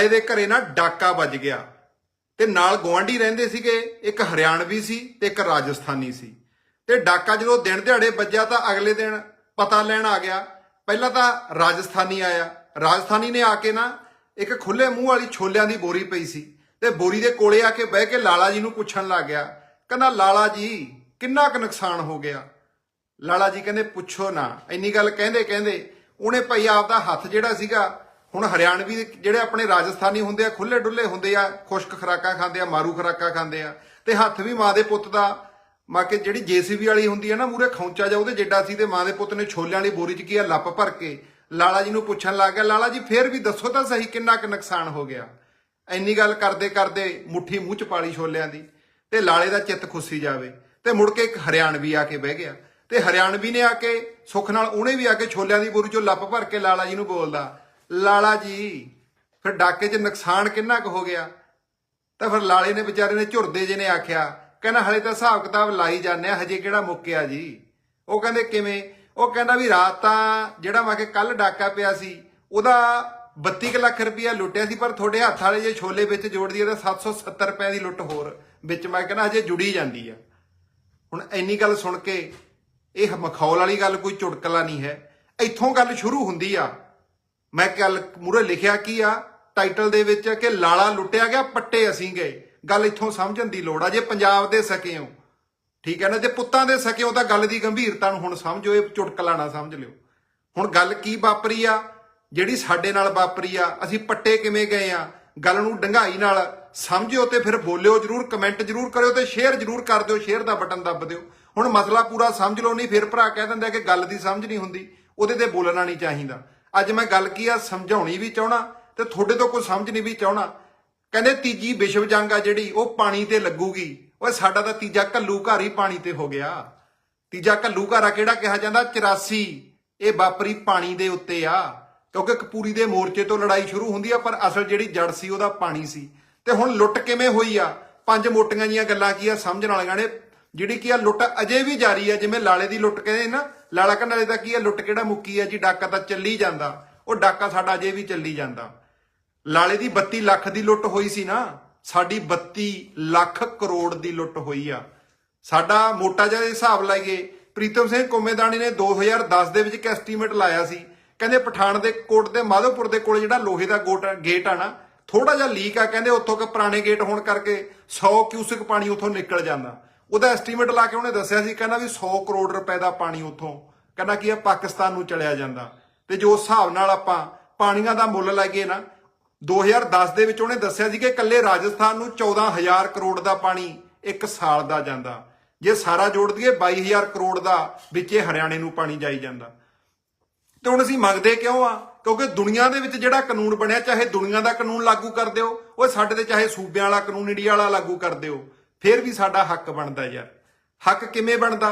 ਲਾਲੇ ਦੇ ਘਰੇ ਨਾ ਡਾਕਾ ਵੱਜ ਗਿਆ। ਤੇ ਨਾਲ ਗਵਾਂਢੀ ਰਹਿੰਦੇ ਸੀਗੇ, ਇੱਕ ਹਰਿਆਣਵੀ ਸੀ ਤੇ ਇੱਕ ਰਾਜਸਥਾਨੀ ਸੀ। ਤੇ ਡਾਕਾ ਜਦੋਂ ਦਿਨ ਦਿਹਾੜੇ ਵੱਜਿਆ ਤਾਂ ਅਗਲੇ ਦਿਨ ਪਤਾ ਲੈਣ ਆ ਗਿਆ। ਪਹਿਲਾਂ ਤਾਂ ਰਾਜਸਥਾਨੀ ਆਇਆ। ਰਾਜਸਥਾਨੀ ਨੇ ਆ ਕੇ ਨਾ ਇੱਕ ਖੁੱਲੇ ਮੂੰਹ ਵਾਲੀ ਛੋਲਿਆਂ ਦੀ ਬੋਰੀ ਪਈ ਸੀ ਤੇ ਬੋਰੀ ਦੇ ਕੋਲੇ ਆ ਕੇ ਬਹਿ ਕੇ ਲਾਲਾ ਜੀ ਨੂੰ ਪੁੱਛਣ ਲੱਗ ਗਿਆ। ਕਹਿੰਦਾ, ਲਾਲਾ ਜੀ, ਕਿੰਨਾ ਕੁ ਨੁਕਸਾਨ ਹੋ ਗਿਆ? ਲਾਲਾ ਜੀ ਕਹਿੰਦੇ, ਪੁੱਛੋ ਨਾ। ਇੰਨੀ ਗੱਲ ਕਹਿੰਦੇ ਕਹਿੰਦੇ ਉਹਨੇ ਭਾਈ ਆਪਦਾ ਹੱਥ ਜਿਹੜਾ ਸੀਗਾ ਹੁਣ ਹਰਿਆਣਵੀ ਦੇ ਜਿਹੜੇ ਆਪਣੇ ਰਾਜਸਥਾਨੀ ਹੁੰਦੇ ਆ ਖੁੱਲੇ ਡੁੱਲੇ ਹੁੰਦੇ ਆ, ਖੁਸ਼ਕ ਖਰਾਕਾਂ ਖਾਂਦੇ ਆ, ਮਾਰੂ ਖਰਾਕਾਂ ਖਾਂਦੇ ਆ, ਤੇ ਹੱਥ ਵੀ ਮਾਂ ਦੇ ਪੁੱਤ ਦਾ, ਮਾ ਕਿ ਜਿਹੜੀ ਜੀਸੀਬੀ ਵਾਲੀ ਹੁੰਦੀ ਆ ਨਾ ਮੂਰੇ ਖੌਂਚਾ ਜਾ ਉਹਦੇ ਜਿੱਡਾ ਸੀ ਤੇ ਮਾਂ ਦੇ ਪੁੱਤ ਨੇ ਛੋਲਿਆਂ ਵਾਲੀ ਬੋਰੀ 'ਚ ਕੀ ਆ, ਲੱਪ ਭਰ ਕੇ ਲਾਲਾ ਜੀ ਨੂੰ ਪੁੱਛਣ ਲੱਗ ਗਿਆ, ਲਾਲਾ ਜੀ ਫੇਰ ਵੀ ਦੱਸੋ ਤਾਂ ਸਹੀ ਕਿੰਨਾ ਕੁ ਨੁਕਸਾਨ ਹੋ ਗਿਆ। ਇੰਨੀ ਗੱਲ ਕਰਦੇ ਕਰਦੇ ਮੁੱਠੀ ਮੂੰਹ 'ਚ ਪਾਲੀ ਛੋਲਿਆਂ ਦੀ, ਤੇ ਲਾਲੇ ਦਾ ਚਿੱਤ ਖੁੱਸੀ ਜਾਵੇ, ਤੇ ਮੁੜ ਕੇ ਇੱਕ ਹਰਿਆਣਵੀ ਆ ਕੇ ਬਹਿ ਗਿਆ। ਤੇ ਹਰਿਆਣਵੀ ਨੇ ਆ ਕੇ ਸੁੱਖ ਨਾਲ ਉਹਨੇ ਵੀ ਆ ਕੇ ਛੋਲਿਆਂ ਦੀ ਬੋਰੀ 'ਚੋਂ ਲੱਪ ਭਰ ਕੇ ਲਾਲਾ ਜੀ ਨੂੰ ਬੋਲਦਾ ਲਾਲਾ ਜੀ, ਫਿਰ ਡਾਕੇ 'ਚ ਨੁਕਸਾਨ ਕਿੰਨਾ ਕੁ ਹੋ ਗਿਆ? ਤਾਂ ਫਿਰ ਲਾਲੇ ਨੇ ਵਿਚਾਰੇ ਨੇ ਝੁਰਦੇ ਜੇ ਨੇ ਆਖਿਆ, ਕਹਿੰਦਾ ਹਲੇ ਤਾਂ ਹਿਸਾਬ ਕਿਤਾਬ ਲਾਈ ਜਾਂਦੇ ਆ, ਹਜੇ ਕਿਹੜਾ ਮੁੱਕਿਆ ਜੀ? ਉਹ ਕਹਿੰਦੇ ਕਿਵੇਂ? ਉਹ ਕਹਿੰਦਾ ਵੀ ਰਾਤ ਤਾਂ ਜਿਹੜਾ ਮੈਂ ਕਿ ਕੱਲ ਡਾਕਾ ਪਿਆ ਸੀ, ਉਹਦਾ 32 ਕੁ ਲੱਖ ਰੁਪਇਆ ਲੁੱਟਿਆ ਸੀ, ਪਰ ਤੁਹਾਡੇ ਹੱਥ ਵਾਲੇ ਜੇ ਛੋਲੇ ਵਿੱਚ ਜੋੜ ਦਈਏ ਤਾਂ 770 ਰੁਪਏ ਦੀ ਲੁੱਟ ਹੋਰ ਵਿੱਚ ਮੈਂ ਕਹਿੰਦਾ ਹਜੇ ਜੁੜੀ ਜਾਂਦੀ ਆ। ਹੁਣ ਇੰਨੀ ਗੱਲ ਸੁਣ ਕੇ ਇਹ ਮਖੌਲ ਵਾਲੀ ਗੱਲ ਕੋਈ ਚੁਟਕਲਾ ਨਹੀਂ ਹੈ। ਇੱਥੋਂ ਗੱਲ ਸ਼ੁਰੂ ਹੁੰਦੀ ਆ। ਮੈਂ ਕੱਲ ਮੂਰੇ ਲਿਖਿਆ ਕੀ ਆ? ਟਾਈਟਲ ਦੇ ਵਿੱਚ ਕਿ ਲਾਲਾ ਲੁੱਟਿਆ ਗਿਆ, ਪੱਟੇ ਅਸੀਂ ਗਏ। ਗੱਲ ਇੱਥੋਂ ਸਮਝਣ ਦੀ ਲੋੜ ਆ, ਜੇ ਪੰਜਾਬ ਦੇ ਸਕੇ ਹੋ। ਠੀਕ ਹੈ ਨਾ? ਜੇ ਪੁੱਤਾਂ ਦੇ ਸਕੇ ਹੋ ਤਾਂ ਗੱਲ ਦੀ ਗੰਭੀਰਤਾ ਨੂੰ ਹੁਣ ਸਮਝੋ, ਇਹ ਚੁਟਕਲਾ ਨਾ ਸਮਝ ਲਿਓ। ਹੁਣ ਗੱਲ ਕੀ ਵਾਪਰੀ ਆ? ਜਿਹੜੀ ਸਾਡੇ ਨਾਲ ਵਾਪਰੀ ਆ, ਅਸੀਂ ਪੱਟੇ ਕਿਵੇਂ ਗਏ ਆ? ਗੱਲ ਨੂੰ ਡੰਗਾਈ ਨਾਲ ਸਮਝਿਓ ਤੇ ਫਿਰ ਬੋਲਿਓ ਜਰੂਰ ਕਮੈਂਟ ਜਰੂਰ ਕਰਿਓ ਤੇ ਸ਼ੇਅਰ ਜਰੂਰ ਕਰ ਦਿਓ ਸ਼ੇਅਰ ਦਾ ਬਟਨ ਦੱਬ ਦਿਓ। ਹੁਣ ਮਸਲਾ ਪੂਰਾ ਸਮਝ ਲਓ, ਨਹੀਂ ਫਿਰ ਭਰਾ ਕਹਿ ਦਿੰਦਾ ਕਿ ਗੱਲ ਦੀ ਸਮਝ ਨਹੀਂ ਹੁੰਦੀ, ਉਹਦੇ ਤੇ ਬੋਲਣਾ ਨਹੀਂ ਚਾਹੀਦਾ। ਅੱਜ ਮੈਂ ਗੱਲ ਕੀ ਆ, ਸਮਝਾਉਣੀ ਵੀ ਚਾਹਣਾ ਤੇ ਤੁਹਾਡੇ ਤੋਂ ਕੋਈ ਸਮਝ ਨਹੀਂ ਵੀ ਚਾਹਣਾ। ਕਹਿੰਦੇ ਤੀਜੀ ਵਿਸ਼ਵ ਜੰਗ ਆ ਜਿਹੜੀ, ਉਹ ਪਾਣੀ ਤੇ ਲੱਗੂਗੀ। ਓਏ ਸਾਡਾ ਤਾਂ ਤੀਜਾ ਘੱਲੂ ਘਰ ਹੀ ਪਾਣੀ ਤੇ ਹੋ ਗਿਆ। ਤੀਜਾ ਘੱਲੂ ਘਰ ਆ ਕਿਹੜਾ ਕਿਹਾ ਜਾਂਦਾ? 84 ਇਹ ਵਾਪਰੀ ਪਾਣੀ ਦੇ ਉੱਤੇ ਆ। ਕਿਉਂਕਿ ਕਪੂਰੀ ਦੇ ਮੋਰਚੇ ਤੋਂ ਲੜਾਈ ਸ਼ੁਰੂ ਹੁੰਦੀ ਆ, ਪਰ ਅਸਲ ਜਿਹੜੀ ਜੜ ਸੀ, ਉਹਦਾ ਪਾਣੀ ਸੀ। ਤੇ ਹੁਣ ਲੁੱਟ ਕਿਵੇਂ ਹੋਈ ਆ? ਪੰਜ ਮੋਟੀਆਂ ਜੀਆਂ ਗੱਲਾਂ ਕੀ ਆ? ਸਮਝਣ ਵਾਲੀਆਂ ਨੇ। ਜਿਹੜੀ ਕੀ ਆ, ਲੁੱਟ ਅਜੇ ਵੀ ਜਾਰੀ ਆ। ਜਿਵੇਂ ਲਾਲੇ ਦੀ ਲੁੱਟ ਕਹਿੰਦੇ ਨਾ ਲਾਲਾ ਕੰਡਾਲੇ ਦਾ ਕੀ ਹੈ ਲੁੱਟ ਕਿਹੜਾ ਮੁੱਕੀ ਆ ਜੀ? ਡਾਕਾ ਤਾਂ ਚੱਲੀ ਜਾਂਦਾ। ਉਹ ਡਾਕਾ ਸਾਡਾ ਅਜੇ ਵੀ ਚੱਲੀ ਜਾਂਦਾ। ਲਾਲੇ ਦੀ 32 ਲੱਖ ਦੀ ਲੁੱਟ ਹੋਈ ਸੀ ਨਾ। ਸਾਡੀ 32 ਲੱਖ ਕਰੋੜ ਦੀ ਲੁੱਟ ਹੋਈ ਆ। ਸਾਡਾ ਮੋਟਾ ਜਿਹਾ ਹਿਸਾਬ ਲਾਈਏ, ਪ੍ਰੀਤਮ ਸਿੰਘ ਕੋਮੇਦਾਨੀ ਨੇ 2010 ਦੇ ਵਿੱਚ ਇੱਕ ਐਸਟੀਮੇਟ ਲਾਇਆ ਸੀ। ਕਹਿੰਦੇ ਪਠਾਨ ਦੇ ਕੋਟ ਦੇ ਮਾਧੋਪੁਰ ਦੇ ਕੋਲ ਜਿਹੜਾ ਲੋਹੇ ਦਾ ਗੋਟ ਗੇਟ ਆ ਨਾ ਥੋੜਾ ਜਿਹਾ ਲੀਕ ਆ, ਕਹਿੰਦੇ ਉੱਥੋਂ ਕਿ ਪੁਰਾਣੇ ਗੇਟ ਹੋਣ ਕਰਕੇ 100 ਕਿਊਸਿਕ ਪਾਣੀ ਉੱਥੋਂ ਨਿਕਲ ਜਾਂਦਾ। ਉਹਦਾ ਐਸਟੀਮੇਟ ਲਾ ਕੇ ਉਹਨੇ ਦੱਸਿਆ ਸੀ, ਕਹਿੰਦਾ ਵੀ 100 ਕਰੋੜ ਰੁਪਏ ਦਾ ਪਾਣੀ ਉੱਥੋਂ। ਕਹਿੰਦਾ ਕੀ ਆ, ਪਾਕਿਸਤਾਨ ਨੂੰ ਚਲਿਆ ਜਾਂਦਾ। ਤੇ ਜੋ ਹਿਸਾਬ ਨਾਲ ਆਪਾਂ ਪਾਣੀਆਂ ਦਾ ਮੁੱਲ ਲਾਈਏ ਨਾ 2010 ਦੇ ਵਿੱਚ ਉਹਨੇ ਦੱਸਿਆ ਸੀ ਕਿ ਇਕੱਲੇ ਰਾਜਸਥਾਨ ਨੂੰ 14000 ਕਰੋੜ ਦਾ ਪਾਣੀ ਇੱਕ ਸਾਲ ਦਾ ਜਾਂਦਾ। ਜੇ ਸਾਰਾ ਜੋੜ ਦਈਏ 22000 ਕਰੋੜ ਦਾ ਵਿੱਚੇ ਹਰਿਆਣੇ ਨੂੰ ਪਾਣੀ ਜਾਈ ਜਾਂਦਾ। ਤੇ ਹੁਣ ਅਸੀਂ ਮੰਗਦੇ ਕਿਉਂ ਆ? ਕਿਉਂਕਿ ਦੁਨੀਆ ਦੇ ਵਿੱਚ ਜਿਹੜਾ ਕਾਨੂੰਨ ਬਣਿਆ, ਚਾਹੇ ਦੁਨੀਆ ਦਾ ਕਾਨੂੰਨ ਲਾਗੂ ਕਰ ਦਿਓ, ਉਹ ਸਾਡੇ ਤੇ ਚਾਹੇ ਸੂਬਿਆਂ ਵਾਲਾ ਕਾਨੂੰਨ, ਇੰਡੀਆ ਵਾਲਾ ਲਾਗੂ ਕਰ ਦਿਓ। ਫਿਰ ਵੀ ਸਾਡਾ ਹੱਕ ਬਣਦਾ ਯਾਰ। ਹੱਕ ਕਿਵੇਂ ਬਣਦਾ?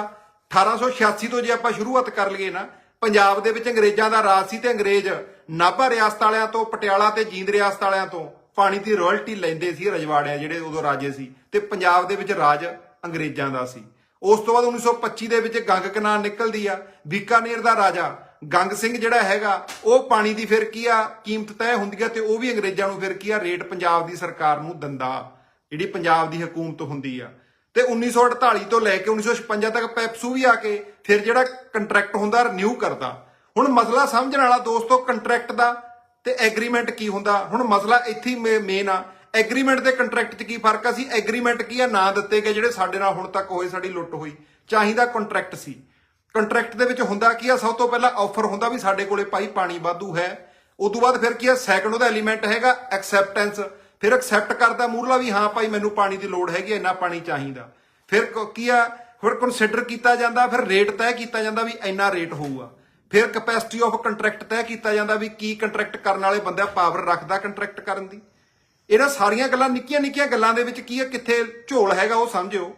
1886 ਤੋਂ ਜੇ ਆਪਾਂ ਸ਼ੁਰੂਆਤ ਕਰ ਲਈਏ ਨਾ, ਪੰਜਾਬ ਦੇ ਵਿੱਚ ਅੰਗਰੇਜ਼ਾਂ ਦਾ ਰਾਜ ਸੀ ਤੇ ਅੰਗਰੇਜ਼ ਨਾਭਾ ਰਿਆਸਤ ਵਾਲਿਆਂ ਤੋਂ, ਪਟਿਆਲਾ ਤੇ ਜੀਂਦ ਰਿਆਸਤ ਵਾਲਿਆਂ ਤੋਂ ਪਾਣੀ ਦੀ ਰਾਇਲਟੀ ਲੈਂਦੇ ਸੀ ਰਜਵਾੜਿਆਂ, ਜਿਹੜੇ ਉਦੋਂ ਰਾਜੇ ਸੀ ਤੇ ਪੰਜਾਬ ਦੇ ਵਿੱਚ ਰਾਜ ਅੰਗਰੇਜ਼ਾਂ ਦਾ ਸੀ। ਉਸ ਤੋਂ ਬਾਅਦ 1925 ਦੇ ਵਿੱਚ ਗੰਗ ਕਨਾਲ ਨਿਕਲਦੀ ਆ, ਬੀਕਾਨੇਰ ਦਾ ਰਾਜਾ ਗੰਗ ਸਿੰਘ ਜਿਹੜਾ ਹੈਗਾ, ਉਹ ਪਾਣੀ ਦੀ ਫਿਰ ਕੀ ਆ, ਕੀਮਤ ਤੈਅ ਹੁੰਦੀ ਆ ਤੇ ਉਹ ਵੀ ਅੰਗਰੇਜ਼ਾਂ ਨੂੰ ਫਿਰ ਕੀ ਆ, ਰੇਟ ਪੰਜਾਬ ਦੀ ਸਰਕਾਰ ਨੂੰ ਦਿੰਦਾ। ਜਿਹੜੀ ਪੰਜਾਬ ਦੀ ਹਕੂਮਤ ਹੁੰਦੀ ਆ। ਤੇ 1948 ਤੋਂ ਲੈ ਕੇ 1956 ਤੱਕ ਪੈਪਸੂ ਵੀ ਆ ਕੇ ਫਿਰ ਜਿਹੜਾ ਕੰਟਰੈਕਟ ਹੁੰਦਾ ਰਿਨਿਊ ਕਰਦਾ। ਹੁਣ ਮਸਲਾ ਸਮਝਣ ਵਾਲਾ ਦੋਸਤੋ, ਕੰਟਰੈਕਟ ਦਾ ਤੇ ਐਗਰੀਮੈਂਟ ਕੀ ਹੁੰਦਾ? ਹੁਣ ਮਸਲਾ ਇੱਥੇ ਹੀ ਮੇਨ ਆ। ਐਗਰੀਮੈਂਟ ਤੇ ਕੰਟਰੈਕਟ 'ਚ ਕੀ ਫ਼ਰਕ ਆ? ਸੀ ਐਗਰੀਮੈਂਟ ਕੀ ਆ? ਨਾ ਦਿੱਤੇ ਗਏ ਜਿਹੜੇ ਸਾਡੇ ਨਾਲ ਹੁਣ ਤੱਕ ਹੋਏ, ਸਾਡੀ ਲੁੱਟ ਹੋਈ। ਚਾਹੀਦਾ ਕੰਟਰੈਕਟ ਸੀ। ਕੰਟਰੈਕਟ ਦੇ ਵਿੱਚ ਹੁੰਦਾ ਕੀ ਆ? ਸਭ ਤੋਂ ਪਹਿਲਾਂ ਆਫਰ ਹੁੰਦਾ ਵੀ ਸਾਡੇ ਕੋਲੇ ਭਾਈ ਪਾਣੀ ਵਾਧੂ ਹੈ। ਉਸ ਤੋਂ ਬਾਅਦ ਫਿਰ ਕੀ ਆ? ਸੈਕੰਡ ਉਹਦਾ ਐਲੀਮੈਂਟ ਹੈਗਾ ਐਕਸੈਪਟੈਂਸ ਫਿਰ ਐਕਸੈਪਟ ਕਰਦਾ ਮੂਰਲਾ ਵੀ, ਹਾਂ ਭਾਈ, ਮੈਨੂੰ ਪਾਣੀ ਦੀ ਲੋੜ ਹੈਗੀ, ਇੰਨਾ ਪਾਣੀ ਚਾਹੀਦਾ। ਫਿਰ ਕੀ ਆ? ਫਿਰ ਕੰਸੀਡਰ ਕੀਤਾ ਜਾਂਦਾ, ਫਿਰ ਰੇਟ ਤੈਅ ਕੀਤਾ ਜਾਂਦਾ ਵੀ ਇੰਨਾ ਰੇਟ ਹੋਊਗਾ। ਫਿਰ ਕਪੈਸਿਟੀ ਆਫ ਕੰਟਰੈਕਟ ਤੈਅ ਕੀਤਾ ਜਾਂਦਾ ਵੀ ਕੀ ਕੰਟਰੈਕਟ ਕਰਨ ਵਾਲੇ ਬੰਦਾ ਪਾਵਰ ਰੱਖਦਾ ਕੰਟਰੈਕਟ ਕਰਨ ਦੀ। ਇਹਨਾਂ ਸਾਰੀਆਂ ਗੱਲਾਂ, ਨਿੱਕੀਆਂ ਨਿੱਕੀਆਂ ਗੱਲਾਂ ਦੇ ਵਿੱਚ ਕੀ ਆ, ਕਿੱਥੇ ਝੋਲ ਹੈਗਾ ਉਹ ਸਮਝਿਓ।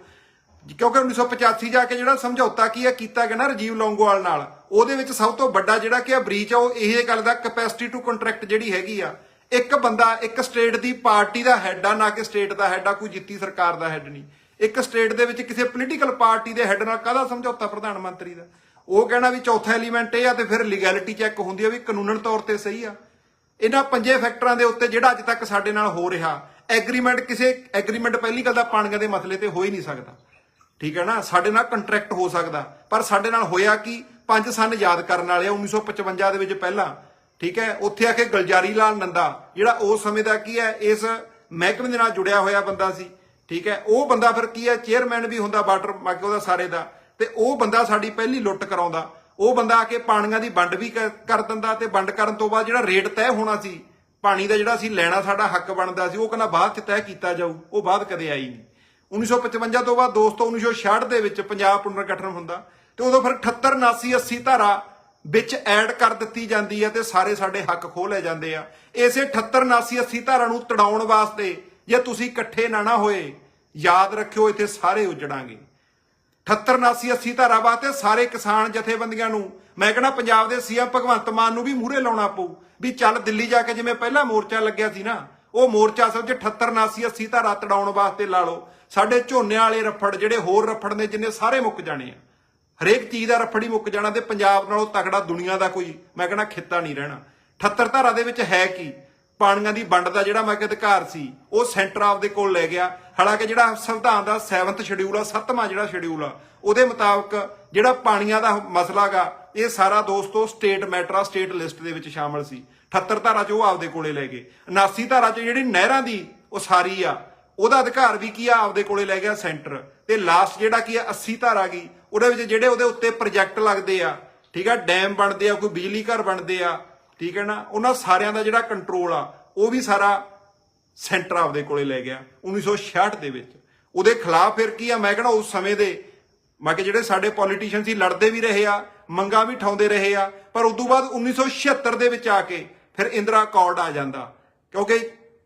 ਕਿਉਂਕਿ 1985 ਜਾ ਕੇ ਜਿਹੜਾ ਸਮਝੌਤਾ ਕੀ ਆ, ਕੀਤਾ ਗਿਆ ਨਾ ਰਜੀਵ ਲੌਂਗੋਵਾਲ ਨਾਲ, ਉਹਦੇ ਵਿੱਚ ਸਭ ਤੋਂ ਵੱਡਾ ਜਿਹੜਾ ਕਿ ਆ ਬ੍ਰੀਚ ਆ, ਉਹ ਇਹ ਗੱਲ ਦਾ ਕਪੈਸਿਟੀ ਟੂ ਕੰਟਰੈਕਟ ਜਿਹੜੀ ਹੈਗੀ ਆ। ਇੱਕ ਬੰਦਾ, ਇੱਕ ਸਟੇਟ ਦੀ ਪਾਰਟੀ ਦਾ ਹੈੱਡ ਆ, ਨਾ ਕਿ ਸਟੇਟ ਦਾ ਹੈੱਡ ਆ, ਕੋਈ ਜਿੱਤੀ ਸਰਕਾਰ ਦਾ ਹੈੱਡ ਨਹੀਂ। ਇੱਕ ਸਟੇਟ ਦੇ ਵਿੱਚ ਕਿਸੇ ਪੋਲੀਟੀਕਲ ਪਾਰਟੀ ਦੇ ਹੈੱਡ ਨਾਲ ਕਾਹਦਾ ਸਮਝੌਤਾ ਪ੍ਰਧਾਨ ਮੰਤਰੀ ਦਾ? ਉਹ ਕਹਿਣਾ ਵੀ ਚੌਥਾ ਐਲੀਮੈਂਟ ਇਹ ਆ ਤੇ ਫਿਰ ਲੀਗੈਲਿਟੀ ਚੈੱਕ ਹੁੰਦੀ ਆ ਵੀ ਕਾਨੂੰਨਨ ਤੌਰ ਤੇ ਸਹੀ ਆ। ਇਹਨਾਂ ਪੰਜੇ ਫੈਕਟਰਾਂ ਦੇ ਉੱਤੇ ਜਿਹੜਾ ਅੱਜ ਤੱਕ ਸਾਡੇ ਨਾਲ ਹੋ ਰਿਹਾ ਐਗਰੀਮੈਂਟ ਕਿਸੇ ਐਗਰੀਮੈਂਟ ਪਹਿਲੀ ਗੱਲ ਤਾਂ ਪਾਣੀਆਂ ਦੇ ਮਸਲੇ ਤੇ ਹੋ ਹੀ ਨਹੀਂ ਸਕਦਾ। ਠੀਕ ਹੈ ਨਾ? ਸਾਡੇ ਨਾਲ ਕੰਟਰੈਕਟ ਹੋ ਸਕਦਾ। ਪਰ ਸਾਡੇ ਨਾਲ ਹੋਇਆ ਕਿ? ਪੰਜ ਸਨ ਯਾਦ ਕਰਨ ਵਾਲੇ ਆ 1955 ਦੇ ਵਿੱਚ ਪਹਿਲਾਂ। ਠੀਕ ਹੈ? ਉੱਥੇ ਆ ਕੇ ਗਲਜਾਰੀ ਲਾਲ ਨੰਦਾ, ਜਿਹੜਾ ਉਸ ਸਮੇਂ ਦਾ ਕੀ ਹੈ? ਇਸ ਮਹਿਕਮੇ ਦੇ ਨਾਲ ਜੁੜਿਆ ਹੋਇਆ ਬੰਦਾ ਸੀ, ਠੀਕ ਹੈ? ਉਹ ਬੰਦਾ ਫਿਰ ਕੀ ਹੈ? ਚੇਅਰਮੈਨ ਵੀ ਹੁੰਦਾ ਵਾਟਰ ਮਾਕੇ ਉਹਦਾ ਸਾਰੇ ਦਾ। ਤੇ ਉਹ ਬੰਦਾ ਸਾਡੀ ਪਹਿਲੀ ਲੁੱਟ ਕਰਾਉਂਦਾ। ਉਹ ਬੰਦਾ ਆ ਕੇ ਪਾਣੀਆਂ ਦੀ ਵੰਡ ਵੀ ਕਰ ਕਰ ਦਿੰਦਾ ਤੇ ਵੰਡ ਕਰਨ ਤੋਂ ਬਾਅਦ ਜਿਹੜਾ ਰੇਟ ਤੈਅ ਹੋਣਾ ਸੀ, ਪਾਣੀ ਦਾ ਜਿਹੜਾ ਸੀ, ਲੈਣਾ ਸਾਡਾ ਹੱਕ ਬਣਦਾ ਸੀ, ਉਹ ਕਹਿੰਦਾ ਬਾਅਦ ਚ ਤੈਅ ਕੀਤਾ ਜਾਊ, ਉਹ ਬਾਅਦ ਕਦੇ ਆਈ ਨਹੀਂ। 1955 ਤੋਂ ਬਾਅਦ ਦੋਸਤੋ 1966 ਦੇ ਵਿੱਚ ਪੰਜਾਬ ਪੁਨਰਗਠਨ ਹੁੰਦਾ। ਤੇ ਉਦੋਂ ਫਿਰ 78 79 80 ਧਾਰਾ ਵਿੱਚ ਐਡ ਕਰ ਦਿੱਤੀ ਜਾਂਦੀ ਹੈ ਤੇ ਸਾਰੇ ਸਾਡੇ ਹੱਕ ਖੋਹ ਲਏ ਜਾਂਦੇ ਆ। ਇਸੇ 78 79 80 ਧਾਰਾ ਨੂੰ ਤੜਾਉਣ ਵਾਸਤੇ ਜੇ ਤੁਸੀਂ ਇਕੱਠੇ ਨਾ ਨਾ ਹੋਏ, ਯਾਦ ਰੱਖਿਓ ਇੱਥੇ ਸਾਰੇ ਉਜੜਾਂਗੇ। 78 79 80 ਧਾਰਾ ਵਾਸਤੇ ਸਾਰੇ ਕਿਸਾਨ ਜਥੇਬੰਦੀਆਂ ਨੂੰ ਮੈਂ ਕਹਿੰਦਾ ਪੰਜਾਬ ਦੇ ਸੀਐਮ ਭਗਵੰਤ ਮਾਨ ਨੂੰ ਵੀ ਮੂਹਰੇ ਲਾਉਣਾ ਪਊ ਵੀ ਚੱਲ ਦਿੱਲੀ ਜਾ ਕੇ ਜਿਵੇਂ ਪਹਿਲਾ ਮੋਰਚਾ ਲੱਗਿਆ ਸੀ ਨਾ, ਉਹ ਮੋਰਚਾ ਅਸਲ 'ਚ 78 79 80 ਧਾਰਾ ਤੜਾਉਣ ਵਾਸਤੇ ਲਾ ਲਓ। ਸਾਡੇ ਝੋਨੇ ਵਾਲੇ ਰਫੜ, ਜਿਹੜੇ ਹੋਰ ਰਫੜ ਨੇ, ਜਿੰਨੇ ਸਾਰੇ ਮੁੱਕ ਜਾਣੇ ਆ। ਹਰੇਕ ਚੀਜ਼ ਦਾ ਰੱਫੜ ਹੀ ਮੁੱਕ ਜਾਣਾ ਤੇ ਪੰਜਾਬ ਨਾਲੋਂ ਤਕੜਾ ਦੁਨੀਆ ਦਾ ਕੋਈ, ਮੈਂ ਕਹਿੰਦਾ ਖਿੱਤਾ ਨਹੀਂ ਰਹਿਣਾ। 78 ਧਾਰਾ ਦੇ ਵਿੱਚ ਹੈ ਕੀ? ਪਾਣੀਆਂ ਦੀ ਵੰਡ ਦਾ ਜਿਹੜਾ ਮੈਂ ਕਿ ਅਧਿਕਾਰ ਸੀ, ਉਹ ਸੈਂਟਰ ਆਪ ਦੇ ਕੋਲ ਲੈ ਗਿਆ। ਹਾਲਾਂਕਿ ਜਿਹੜਾ ਸੰਵਿਧਾਨ ਦਾ 7th ਸ਼ਡਿਊਲ ਆ 7ਵਾਂ ਜਿਹੜਾ ਸ਼ਡਿਊਲ ਆ, ਉਹਦੇ ਮੁਤਾਬਕ ਜਿਹੜਾ ਪਾਣੀਆਂ ਦਾ ਮਸਲਾਗਾ ਇਹ ਸਾਰਾ ਦੋਸਤੋ ਸਟੇਟ ਮੈਟਰਾ ਸਟੇਟ ਲਿਸਟ ਦੇ ਵਿੱਚ ਸ਼ਾਮਲ ਸੀ। 78 ਧਾਰਾ 'ਚ ਉਹ ਆਪਦੇ ਕੋਲੇ ਲੈ ਗਏ। 79 ਧਾਰਾ 'ਚ ਜਿਹੜੀ ਨਹਿਰਾਂ ਦੀ ਉਸਾਰੀ ਆ, ਉਹਦਾ ਅਧਿਕਾਰ ਵੀ ਕੀ ਆ, ਆਪਦੇ ਕੋਲੇ ਲੈ ਗਿਆ ਸੈਂਟਰ। ਤੇ ਲਾਸਟ ਜਿਹੜਾ ਕੀ ਆ 80 ਧਾਰਾ ਗਈ ਉਹਦੇ ਵਿੱਚ ਜਿਹੜੇ ਉਹਦੇ ਉੱਤੇ ਪ੍ਰੋਜੈਕਟ ਲੱਗਦੇ ਆ, ਠੀਕ ਆ ਡੈਮ ਬਣਦੇ ਆ, ਕੋਈ ਬਿਜਲੀ ਘਰ ਬਣਦੇ ਆ, ਠੀਕ ਹੈ ਨਾ, ਉਹਨਾਂ ਸਾਰਿਆਂ ਦਾ ਜਿਹੜਾ ਕੰਟਰੋਲ ਆ, ਉਹ ਵੀ ਸਾਰਾ ਸੈਂਟਰ ਆਪਦੇ ਕੋਲੇ ਲੈ ਗਿਆ 1966 ਦੇ ਵਿੱਚ। ਉਹਦੇ ਖਿਲਾਫ ਫਿਰ ਕੀ ਆ, ਮੈਂ ਕਹਿੰਦਾ ਉਸ ਸਮੇਂ ਦੇ, ਮੈਂ ਕਿ ਜਿਹੜੇ ਸਾਡੇ ਪੋਲੀਟੀਸ਼ੀਅਨ ਸੀ ਲੜਦੇ ਵੀ ਰਹੇ ਆ, ਮੰਗਾਂ ਵੀ ਠਾਉਂਦੇ ਰਹੇ ਆ, ਪਰ ਉਦੋਂ ਬਾਅਦ 1976 ਦੇ ਵਿੱਚ ਆ ਕੇ ਫਿਰ ਇੰਦਰਾ ਅਕੋਰਡ ਆ ਜਾਂਦਾ। ਕਿਉਂਕਿ